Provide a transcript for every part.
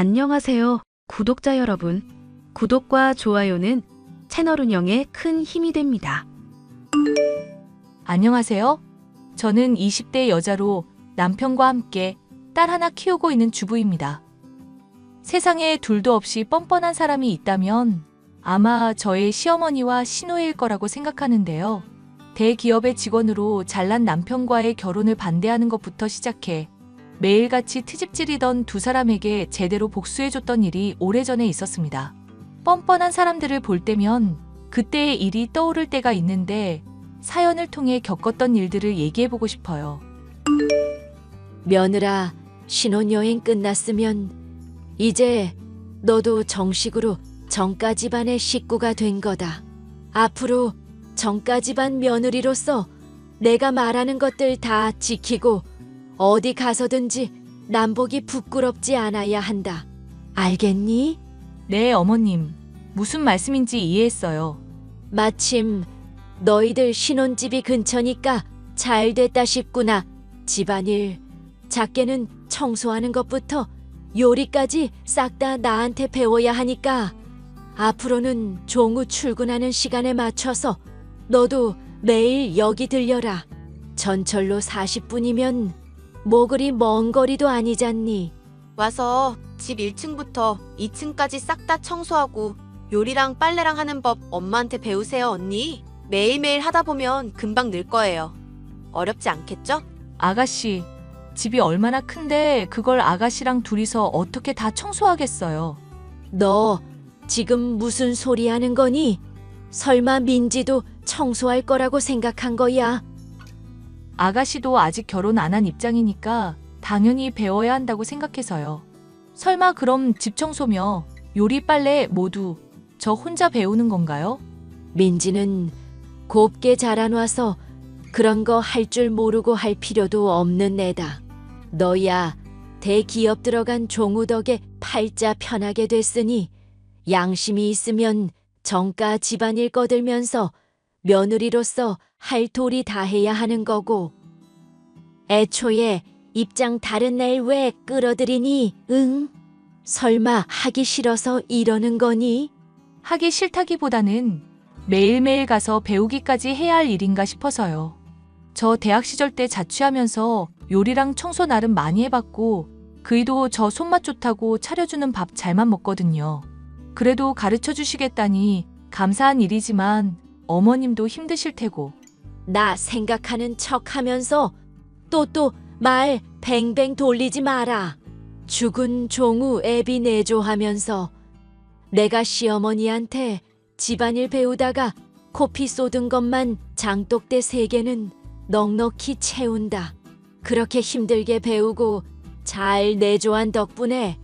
안녕하세요, 구독자 여러분. 구독과 좋아요는 채널 운영에 큰 힘이 됩니다. 안녕하세요. 저는 20대 여자로 남편과 함께 딸 하나 키우고 있는 주부입니다. 세상에 둘도 없이 뻔뻔한 사람이 있다면 아마 저의 시어머니와 신우일 거라고 생각하는데요. 대기업의 직원으로 잘난 남편과의 결혼을 반대하는 것부터 시작해 매일같이 트집질이던 두 사람에게 제대로 복수해줬던 일이 오래전에 있었습니다. 뻔뻔한 사람들을 볼 때면 그때의 일이 떠오를 때가 있는데 사연을 통해 겪었던 일들을 얘기해보고 싶어요. 며느라, 신혼여행 끝났으면 이제 너도 정식으로 정가 집안의 식구가 된 거다. 앞으로 정가 집안 며느리로서 내가 말하는 것들 다 지키고 어디 가서든지 남복이 부끄럽지 않아야 한다. 알겠니? 네, 어머님. 무슨 말씀인지 이해했어요. 마침 너희들 신혼집이 근처니까 잘 됐다 싶구나. 집안일, 작게는 청소하는 것부터 요리까지 싹 다 나한테 배워야 하니까 앞으로는 종우 출근하는 시간에 맞춰서 너도 매일 여기 들려라. 전철로 40분이면 뭐 그리 먼 거리도 아니잖니. 와서 집 1층부터 2층까지 싹 다 청소하고 요리랑 빨래랑 하는 법 엄마한테 배우세요, 언니. 매일매일 하다 보면 금방 늘 거예요. 어렵지 않겠죠? 아가씨, 집이 얼마나 큰데 그걸 아가씨랑 둘이서 어떻게 다 청소하겠어요. 너 지금 무슨 소리 하는 거니? 설마 민지도 청소할 거라고 생각한 거야? 아가씨도 아직 결혼 안 한 입장이니까 당연히 배워야 한다고 생각해서요. 설마 그럼 집 청소며 요리 빨래 모두 저 혼자 배우는 건가요? 민지는 곱게 자라놔서 그런 거 할 줄 모르고 할 필요도 없는 애다. 너야 대기업 들어간 종우 덕에 팔자 편하게 됐으니 양심이 있으면 정가 집안일 거들면서 며느리로서 할 도리 다 해야 하는 거고. 애초에 입장 다른 애왜 끌어들이니? 응? 설마 하기 싫어서 이러는 거니? 하기 싫다기보다는 매일매일 가서 배우기까지 해야 할 일인가 싶어서요. 저 대학 시절 때 자취하면서 요리랑 청소 나름 많이 해봤고, 그이도 저 손맛 좋다고 차려주는 밥 잘만 먹거든요. 그래도 가르쳐 주시겠다니 감사한 일이지만 어머님도 힘드실 테고, 나 생각하는 척 하면서 또또 말 뱅뱅 돌리지 마라. 죽은 종우 애비 내조하면서 내가 시어머니한테 집안일 배우다가 코피 쏟은 것만 장독대 세 개는 넉넉히 채운다. 그렇게 힘들게 배우고 잘 내조한 덕분에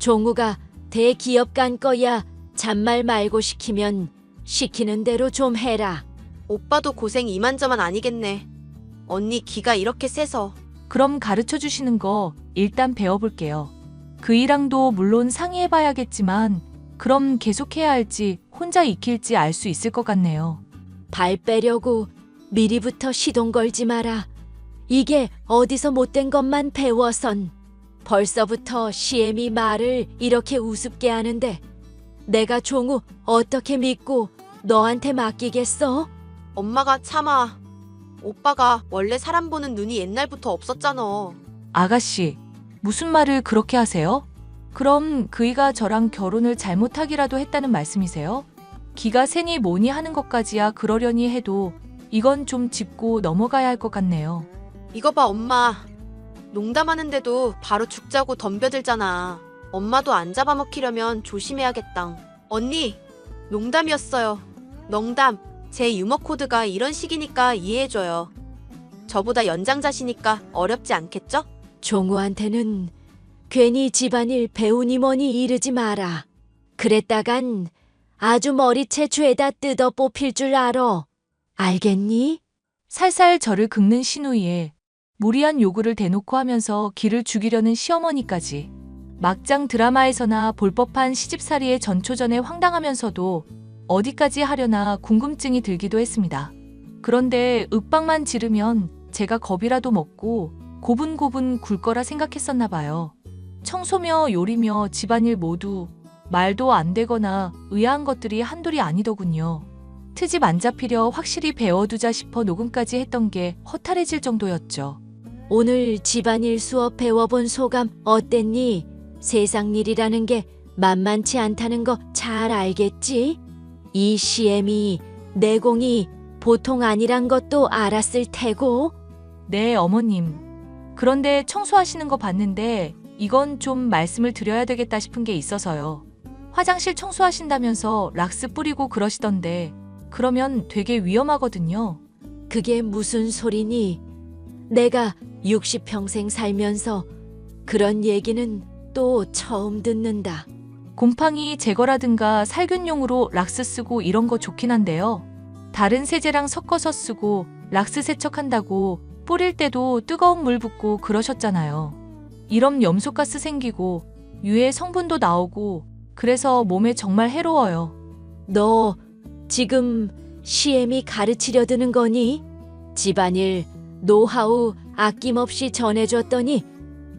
종우가 대기업 간 거야 잔말 말고 시키면 시키는 대로 좀 해라. 오빠도 고생 이만저만 아니겠네. 언니 기가 이렇게 세서. 그럼 가르쳐 주시는 거 일단 배워볼게요. 그이랑도 물론 상의해봐야겠지만, 그럼 계속해야 할지 혼자 익힐지 알 수 있을 것 같네요. 발 빼려고 미리부터 시동 걸지 마라. 이게 어디서 못된 것만 배워선 벌써부터 시엠이 말을 이렇게 우습게 하는데 내가 종우 어떻게 믿고 너한테 맡기겠어? 엄마가 참아. 오빠가 원래 사람 보는 눈이 옛날부터 없었잖아. 아가씨, 무슨 말을 그렇게 하세요? 그럼 그이가 저랑 결혼을 잘못하기라도 했다는 말씀이세요? 기가 세니 뭐니 하는 것까지야 그러려니 해도 이건 좀 짚고 넘어가야 할 것 같네요. 이거 봐, 엄마. 농담하는데도 바로 죽자고 덤벼들잖아. 엄마도 안 잡아먹히려면 조심해야겠당. 언니, 농담이었어요. 농담. 제 유머 코드가 이런 식이니까 이해해줘요. 저보다 연장자시니까 어렵지 않겠죠? 종우한테는 괜히 집안일 배우니 뭐니 이르지 마라. 그랬다간 아주 머리채 죄다 뜯어 뽑힐 줄 알아. 알겠니? 살살 저를 긁는 신우이에 무리한 요구를 대놓고 하면서 기를 죽이려는 시어머니까지 막장 드라마에서나 볼 법한 시집살이의 전초전에 황당하면서도 어디까지 하려나 궁금증이 들기도 했습니다. 그런데 윽박만 지르면 제가 겁이라도 먹고 고분고분 굴 거라 생각했었나 봐요. 청소며 요리며 집안일 모두 말도 안 되거나 의아한 것들이 한둘이 아니더군요. 트집 안 잡히려 확실히 배워두자 싶어 녹음까지 했던 게 허탈해질 정도였죠. 오늘 집안일 수업 배워본 소감 어땠니? 세상 일이라는 게 만만치 않다는 거 잘 알겠지? 이 시엠이 내공이 보통 아니란 것도 알았을 테고. 네, 어머님. 그런데 청소하시는 거 봤는데 이건 좀 말씀을 드려야 되겠다 싶은 게 있어서요. 화장실 청소하신다면서 락스 뿌리고 그러시던데 그러면 되게 위험하거든요. 그게 무슨 소리니? 내가 60평생 살면서 그런 얘기는 또 처음 듣는다. 곰팡이 제거라든가 살균용으로 락스 쓰고 이런 거 좋긴 한데요. 다른 세제랑 섞어서 쓰고 락스 세척한다고 뿌릴 때도 뜨거운 물 붓고 그러셨잖아요. 이런 염소가스 생기고 유해 성분도 나오고 그래서 몸에 정말 해로워요. 너 지금 시엠이 가르치려 드는 거니? 집안일, 노하우 아낌없이 전해줬더니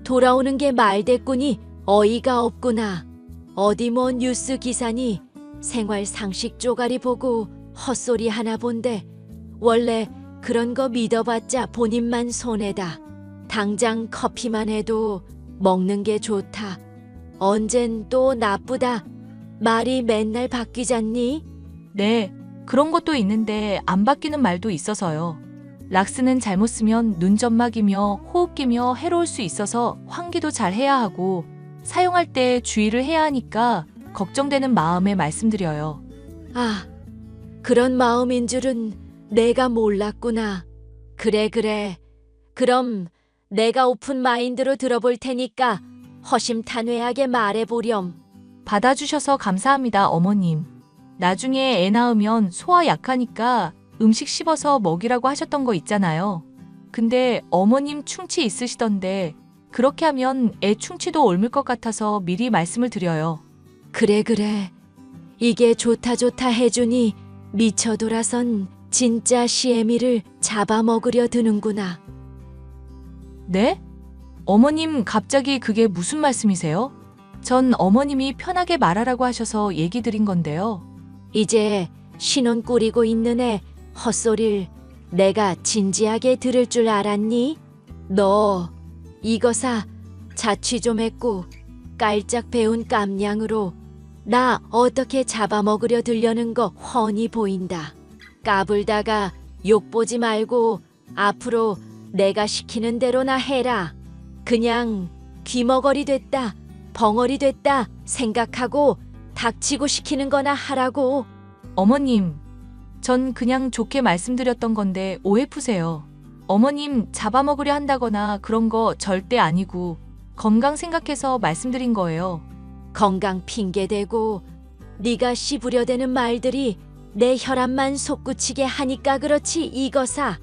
돌아오는 게 말대꾸니 어이가 없구나. 어디 뭐 뉴스 기사니 생활 상식 쪼가리 보고 헛소리 하나 본데 원래 그런 거 믿어봤자 본인만 손해다. 당장 커피만 해도 먹는 게 좋다. 언젠 또 나쁘다. 말이 맨날 바뀌잖니? 네, 그런 것도 있는데 안 바뀌는 말도 있어서요. 락스는 잘못 쓰면 눈점막이며 호흡기며 해로울 수 있어서 환기도 잘 해야 하고 사용할 때 주의를 해야 하니까 걱정되는 마음에 말씀드려요. 아, 그런 마음인 줄은 내가 몰랐구나. 그래, 그래. 그럼 내가 오픈 마인드로 들어볼 테니까 허심탄회하게 말해보렴. 받아주셔서 감사합니다, 어머님. 나중에 애 낳으면 소화 약하니까 음식 씹어서 먹이라고 하셨던 거 있잖아요. 근데 어머님 충치 있으시던데 그렇게 하면 애 충치도 옮을 것 같아서 미리 말씀을 드려요. 그래, 그래. 이게 좋다 좋다 해주니 미쳐 돌아선 진짜 시애미를 잡아먹으려 드는구나. 네? 어머님 갑자기 그게 무슨 말씀이세요? 전 어머님이 편하게 말하라고 하셔서 얘기 드린 건데요. 이제 신혼 꾸리고 있는 애 헛소리를 내가 진지하게 들을 줄 알았니? 너 이거사 자취 좀 했고 깔짝 배운 깜냥으로 나 어떻게 잡아먹으려 들려는 거 훤히 보인다. 까불다가 욕 보지 말고 앞으로 내가 시키는 대로나 해라. 그냥 귀머거리 됐다, 벙어리 됐다 생각하고 닥치고 시키는 거나 하라고. 어머님, 전 그냥 좋게 말씀드렸던 건데 오해 푸세요. 어머님 잡아먹으려 한다거나 그런 거 절대 아니고 건강 생각해서 말씀드린 거예요. 건강 핑계 대고 네가 씹으려대는 말들이 내 혈압만 솟구치게 하니까 그렇지 이거사.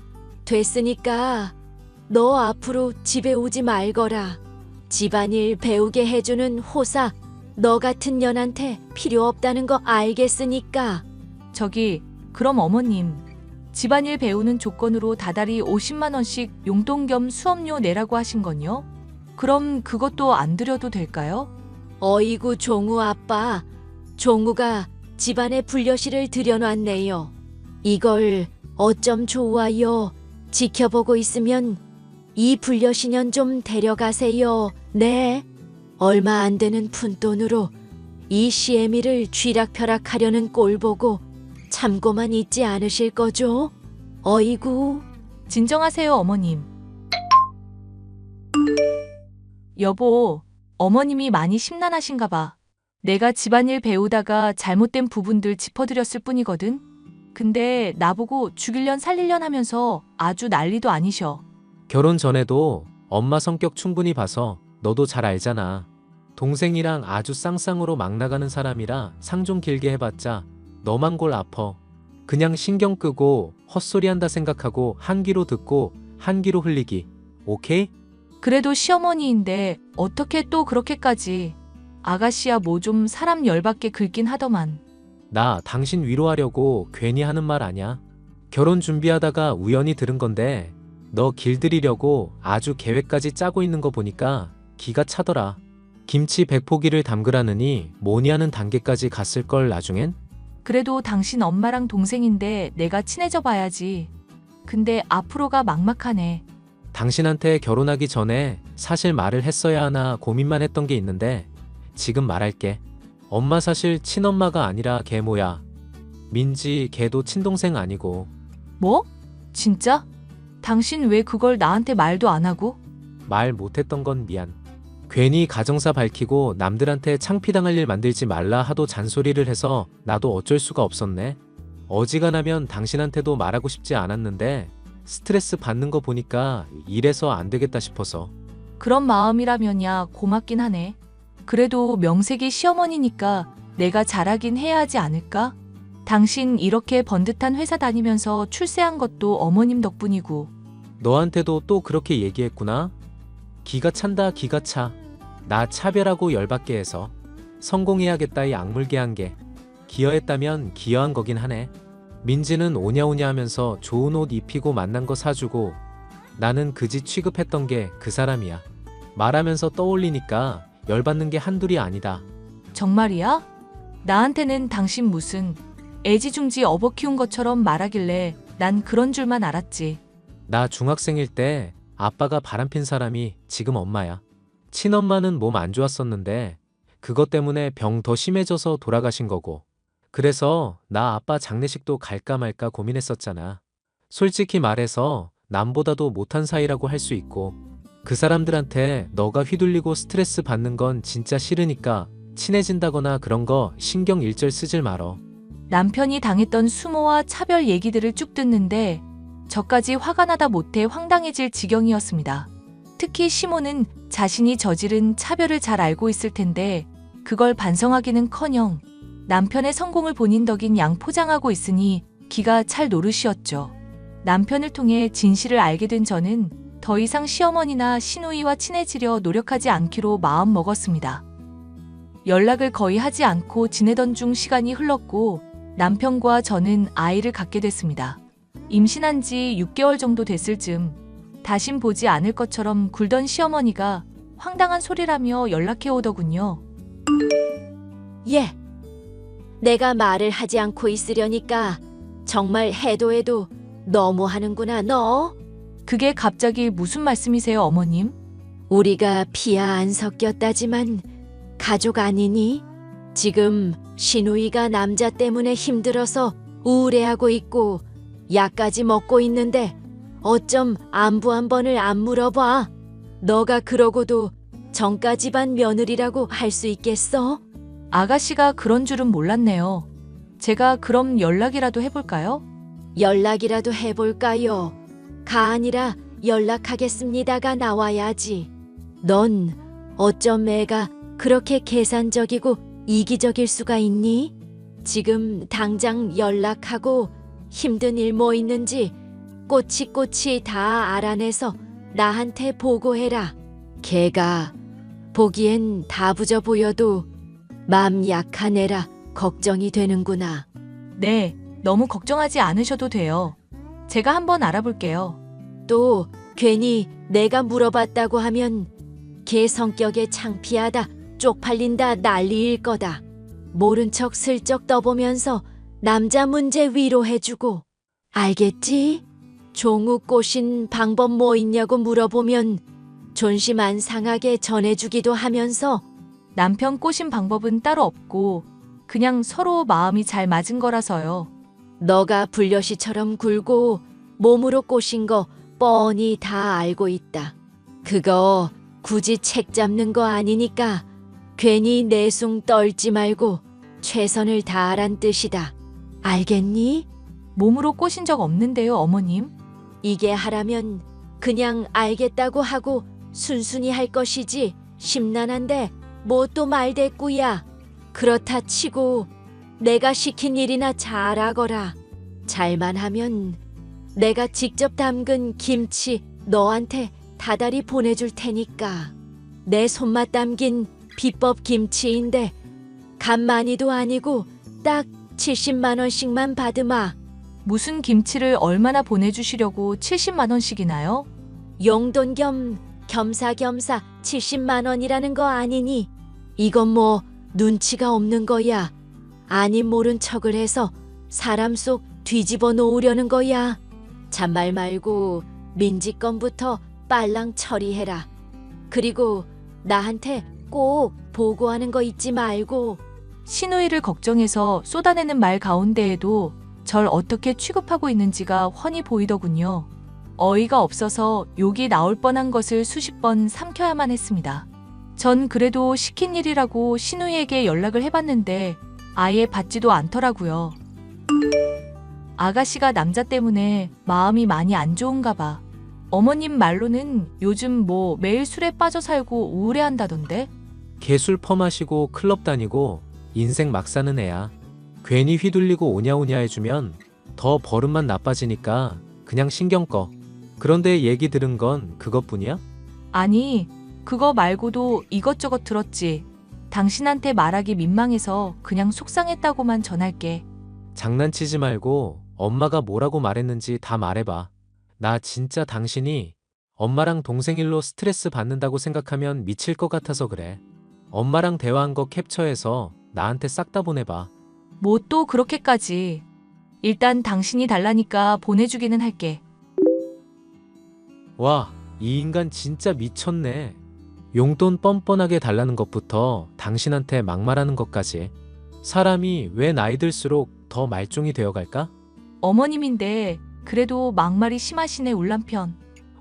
됐으니까 너 앞으로 집에 오지 말거라. 집안일 배우게 해주는 호사 너 같은 년한테 필요 없다는 거 알겠으니까. 저기, 그럼 어머님, 집안일 배우는 조건으로 다달이 50만 원씩 용돈 겸 수업료 내라고 하신 건요? 그럼 그것도 안 드려도 될까요? 어이구 종우 아빠, 종우가 집안에 불려시를 들여놨네요. 이걸 어쩜 좋아요. 지켜보고 있으면 이 불려시년 좀 데려가세요. 네. 얼마 안 되는 푼돈으로 이 시애미를 쥐락펴락하려는 꼴 보고 참고만 있지 않으실 거죠? 어이구. 진정하세요, 어머님. 여보, 어머님이 많이 심란하신가 봐. 내가 집안일 배우다가 잘못된 부분들 짚어드렸을 뿐이거든. 근데 나보고 죽일련 살릴련 하면서 아주 난리도 아니셔. 결혼 전에도 엄마 성격 충분히 봐서 너도 잘 알잖아. 동생이랑 아주 쌍쌍으로 막 나가는 사람이라 상 좀 길게 해봤자 너만 골 아퍼. 그냥 신경 끄고 헛소리 한다 생각하고 한 귀로 듣고 한 귀로 흘리기. 오케이? 그래도 시어머니인데 어떻게 또 그렇게까지. 아가씨야 뭐 좀 사람 열받게 긁긴 하더만. 나 당신 위로하려고 괜히 하는 말 아냐. 결혼 준비하다가 우연히 들은 건데 너 길들이려고 아주 계획까지 짜고 있는 거 보니까 기가 차더라. 김치 100포기를 담그라느니 뭐니 하는 단계까지 갔을 걸 나중엔? 그래도 당신 엄마랑 동생인데 내가 친해져 봐야지. 근데 앞으로가 막막하네. 당신한테 결혼하기 전에 사실 말을 했어야 하나 고민만 했던 게 있는데 지금 말할게. 엄마 사실 친엄마가 아니라 계모야. 민지 걔도 친동생 아니고 뭐? 진짜? 당신 왜 그걸 나한테 말도 안 하고? 말 못했던 건 미안. 괜히 가정사 밝히고 남들한테 창피당할 일 만들지 말라 하도 잔소리를 해서 나도 어쩔 수가 없었네. 어지간하면 당신한테도 말하고 싶지 않았는데 스트레스 받는 거 보니까 이래서 안 되겠다 싶어서. 그런 마음이라면야 고맙긴 하네. 그래도 명색이 시어머니니까 내가 잘하긴 해야 하지 않을까? 당신 이렇게 번듯한 회사 다니면서 출세한 것도 어머님 덕분이고 너한테도 또 그렇게 얘기했구나? 기가 찬다 기가 차. 나 차별하고 열받게 해서 성공해야겠다 이 악물게 한 게. 기여했다면 기여한 거긴 하네. 민지는 오냐오냐 하면서 좋은 옷 입히고 만난 거 사주고 나는 그지 취급했던 게 그 사람이야. 말하면서 떠올리니까 열받는 게 한둘이 아니다. 정말이야? 나한테는 당신 무슨 애지중지 업어 키운 것처럼 말하길래 난 그런 줄만 알았지. 나 중학생일 때 아빠가 바람핀 사람이 지금 엄마야. 친엄마는 몸 안 좋았었는데 그것 때문에 병 더 심해져서 돌아가신 거고. 그래서 나 아빠 장례식도 갈까 말까 고민했었잖아. 솔직히 말해서 남보다도 못한 사이라고 할 수 있고 그 사람들한테 너가 휘둘리고 스트레스 받는 건 진짜 싫으니까 친해진다거나 그런 거 신경 일절 쓰질 말어. 남편이 당했던 수모와 차별 얘기들을 쭉 듣는데 저까지 화가 나다 못해 황당해질 지경이었습니다. 특히 시모는 자신이 저지른 차별을 잘 알고 있을 텐데 그걸 반성하기는커녕 남편의 성공을 본인 덕인 양 포장하고 있으니 기가 찰 노릇이었죠. 남편을 통해 진실을 알게 된 저는 더 이상 시어머니나 시누이와 친해지려 노력하지 않기로 마음 먹었습니다. 연락을 거의 하지 않고 지내던 중 시간이 흘렀고 남편과 저는 아이를 갖게 됐습니다. 임신한 지 6개월 정도 됐을 즈음 다신 보지 않을 것처럼 굴던 시어머니가 황당한 소리라며 연락해 오더군요. 예. 내가 말을 하지 않고 있으려니까 정말 해도 해도 너무 하는구나, 너. 그게 갑자기 무슨 말씀이세요, 어머님? 우리가 피야 안 섞였다지만 가족 아니니? 지금 신우이가 남자 때문에 힘들어서 우울해하고 있고 약까지 먹고 있는데 어쩜 안부 한 번을 안 물어봐? 너가 그러고도 정가 집안 며느리라고 할 수 있겠어? 아가씨가 그런 줄은 몰랐네요. 제가 그럼 연락이라도 해볼까요? 연락이라도 해볼까요? 가 아니라 연락하겠습니다가 나와야지. 넌 어쩜 애가 그렇게 계산적이고 이기적일 수가 있니? 지금 당장 연락하고 힘든 일 뭐 있는지 꼬치꼬치 다 알아내서 나한테 보고해라. 걔가 보기엔 다부져 보여도 맘 약한 애라 걱정이 되는구나. 네, 너무 걱정하지 않으셔도 돼요. 제가 한번 알아볼게요. 또 괜히 내가 물어봤다고 하면 걔 성격에 창피하다, 쪽팔린다 난리일 거다. 모른 척 슬쩍 떠보면서 남자 문제 위로해주고. 알겠지? 종우 꼬신 방법 뭐 있냐고 물어보면 존심 안 상하게 전해주기도 하면서 남편 꼬신 방법은 따로 없고 그냥 서로 마음이 잘 맞은 거라서요. 너가 불려시처럼 굴고 몸으로 꼬신 거 뻔히 다 알고 있다. 그거 굳이 책 잡는 거 아니니까 괜히 내숭 떨지 말고 최선을 다하란 뜻이다. 알겠니? 몸으로 꼬신 적 없는데요, 어머님. 이게 하라면 그냥 알겠다고 하고 순순히 할 것이지 심란한데 뭐 또 말대꾸야. 그렇다 치고 내가 시킨 일이나 잘하거라. 잘만 하면 내가 직접 담근 김치 너한테 다달이 보내줄 테니까. 내 손맛 담긴 비법 김치인데 간 많이도 아니고 딱 70만 원씩만 받으마. 무슨 김치를 얼마나 보내주시려고 70만 원씩이나요? 용돈 겸 겸사겸사 70만 원이라는 거 아니니 이건 뭐 눈치가 없는 거야. 아닌 모른 척을 해서 사람 속 뒤집어 놓으려는 거야. 잔말 말고 민지 건부터 빨랑 처리해라. 그리고 나한테 꼭 보고하는 거 잊지 말고 신우이를 걱정해서 쏟아내는 말 가운데에도 절 어떻게 취급하고 있는지가 훤히 보이더군요. 어이가 없어서 욕이 나올 뻔한 것을 수십 번 삼켜야만 했습니다. 전 그래도 시킨 일이라고 신우이에게 연락을 해봤는데 아예 받지도 않더라고요. 아가씨가 남자 때문에 마음이 많이 안 좋은가 봐. 어머님 말로는 요즘 뭐 매일 술에 빠져 살고 우울해한다던데? 개술 퍼마시고 클럽 다니고 인생 막 사는 애야. 괜히 휘둘리고 오냐오냐 해주면 더 버릇만 나빠지니까 그냥 신경 꺼. 그런데 얘기 들은 건 그것뿐이야? 아니, 그거 말고도 이것저것 들었지. 당신한테 말하기 민망해서 그냥 속상했다고만 전할게. 장난치지 말고 엄마가 뭐라고 말했는지 다 말해봐. 나 진짜 당신이 엄마랑 동생 일로 스트레스 받는다고 생각하면 미칠 것 같아서 그래. 엄마랑 대화한 거 캡처해서 나한테 싹 다 보내봐. 뭐 또 그렇게까지. 일단 당신이 달라니까 보내주기는 할게. 와, 이 인간 진짜 미쳤네. 용돈 뻔뻔하게 달라는 것부터 당신한테 막말하는 것까지. 사람이 왜 나이 들수록 더 말종이 되어갈까? 어머님인데 그래도 막말이 심하시네 울남편.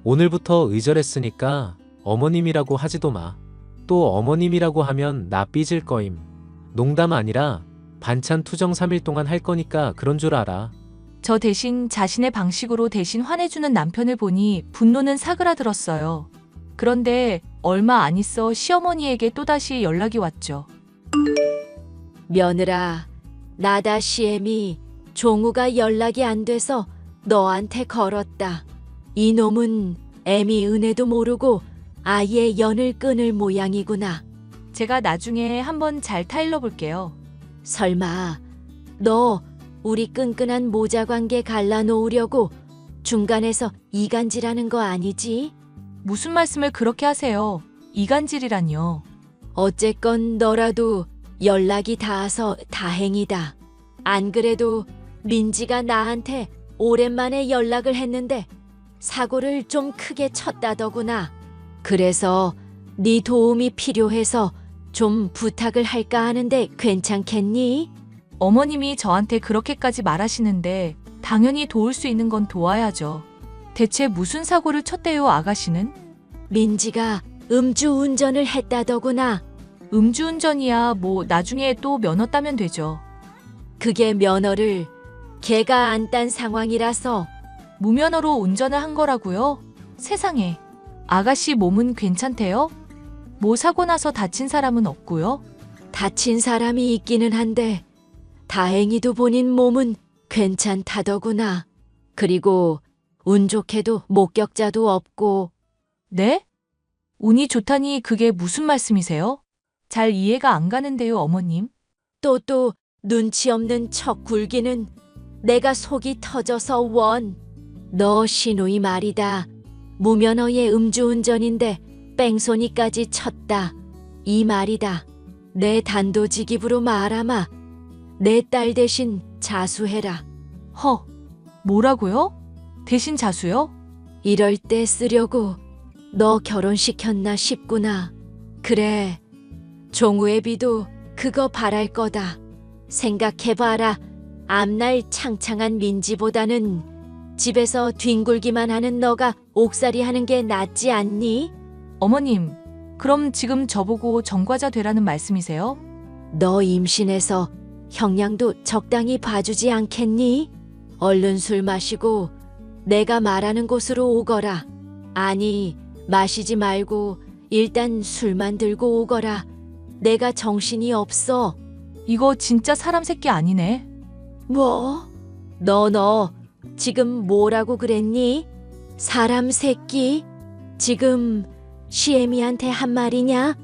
오늘부터 의절했으니까 어머님이라고 하지도 마. 또 어머님이라고 하면 나 삐질 거임. 농담 아니라 반찬 투정 3일 동안 할 거니까 그런 줄 알아. 저 대신 자신의 방식으로 대신 화내주는 남편을 보니 분노는 사그라들었어요. 그런데 얼마 안 있어 시어머니에게 또다시 연락이 왔죠. 며느라 나다 시엠이 종우가 연락이 안 돼서 너한테 걸었다. 이놈은 애미 은혜도 모르고 아예 연을 끊을 모양이구나. 제가 나중에 한번 잘 타일러 볼게요. 설마 너 우리 끈끈한 모자 관계 갈라놓으려고 중간에서 이간질하는 거 아니지? 무슨 말씀을 그렇게 하세요? 이간질이란요. 어쨌건 너라도 연락이 닿아서 다행이다. 안 그래도 민지가 나한테 오랜만에 연락을 했는데 사고를 좀 크게 쳤다더구나. 그래서 네 도움이 필요해서 좀 부탁을 할까 하는데 괜찮겠니? 어머님이 저한테 그렇게까지 말하시는데 당연히 도울 수 있는 건 도와야죠. 대체 무슨 사고를 쳤대요, 아가씨는? 민지가 음주 운전을 했다더구나. 음주운전이야 뭐 나중에 또 면허 따면 되죠. 그게 면허를 걔가 안 딴 상황이라서 무면허로 운전을 한 거라고요? 세상에. 아가씨 몸은 괜찮대요? 뭐 사고 나서 다친 사람은 없고요? 다친 사람이 있기는 한데 다행히도 본인 몸은 괜찮다더구나. 그리고 운 좋게도 목격자도 없고 네? 운이 좋다니 그게 무슨 말씀이세요? 잘 이해가 안 가는데요, 어머님. 또또 눈치 없는 척 굴기는 내가 속이 터져서 원. 너 신우이 말이다. 무면허의 음주운전인데 뺑소니까지 쳤다. 이 말이다. 내 단도직입으로 말하마. 내 딸 대신 자수해라. 허, 뭐라고요? 대신 자수요? 이럴 때 쓰려고 너 결혼시켰나 싶구나. 그래. 종우의 비도 그거 바랄 거다. 생각해봐라. 앞날 창창한 민지보다는 집에서 뒹굴기만 하는 너가 옥살이 하는 게 낫지 않니? 어머님, 그럼 지금 저보고 전과자 되라는 말씀이세요? 너 임신해서 형량도 적당히 봐주지 않겠니? 얼른 술 마시고 내가 말하는 곳으로 오거라. 아니, 마시지 말고 일단 술만 들고 오거라. 내가 정신이 없어. 이거 진짜 사람 새끼 아니네. 뭐? 너, 너, 지금 뭐라고 그랬니? 사람 새끼? 지금 시애미한테 한 말이냐?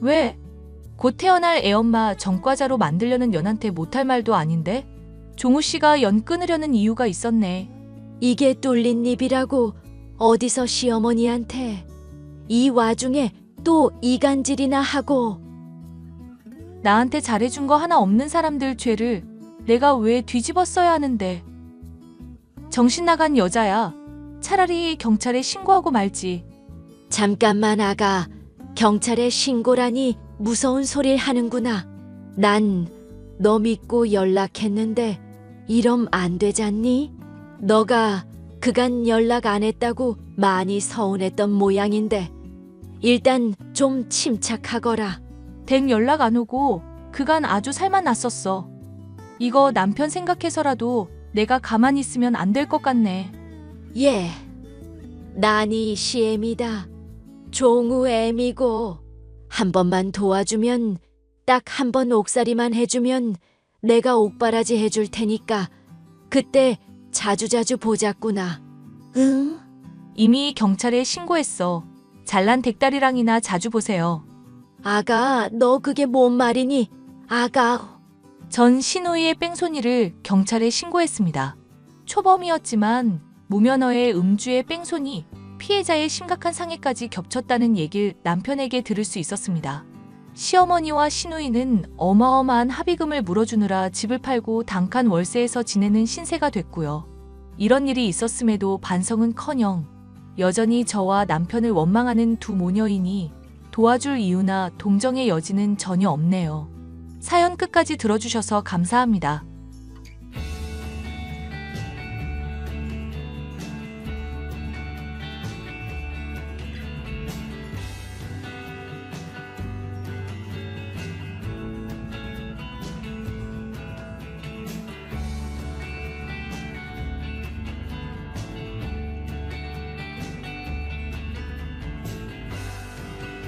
왜? 곧 태어날 애엄마 전과자로 만들려는 연한테 못할 말도 아닌데? 종우 씨가 연 끊으려는 이유가 있었네. 이게 뚫린 입이라고 어디서 시어머니한테 이 와중에 또 이간질이나 하고 나한테 잘해준 거 하나 없는 사람들 죄를 내가 왜 뒤집어 써야 하는데. 정신 나간 여자야. 차라리 경찰에 신고하고 말지. 잠깐만 아가. 경찰에 신고라니 무서운 소리를 하는구나. 난 너 믿고 연락했는데 이럼 안 되잖니? 너가 그간 연락 안 했다고 많이 서운했던 모양인데 일단 좀 침착하거라. 댁 연락 안 오고 그간 아주 살만 났었어. 이거 남편 생각해서라도 내가 가만히 있으면 안 될 것 같네. 예. 난이 시엠이다. 종우 애미고 한 번만 도와주면 딱 한 번 옥살이만 해주면 내가 옥바라지 해줄 테니까 그때 자주자주 보자꾸나. 응? 이미 경찰에 신고했어. 잘난 댁딸이랑이나 자주 보세요. 아가, 너 그게 뭔 말이니? 아가, 전 신우이의 뺑소니를 경찰에 신고했습니다. 초범이었지만 무면허의 음주의 뺑소니, 피해자의 심각한 상해까지 겹쳤다는 얘길 남편에게 들을 수 있었습니다. 시어머니와 신우이는 어마어마한 합의금을 물어주느라 집을 팔고 단칸 월세에서 지내는 신세가 됐고요. 이런 일이 있었음에도 반성은 커녕 여전히 저와 남편을 원망하는 두 모녀이니 도와줄 이유나 동정의 여지는 전혀 없네요. 사연 끝까지 들어주셔서 감사합니다.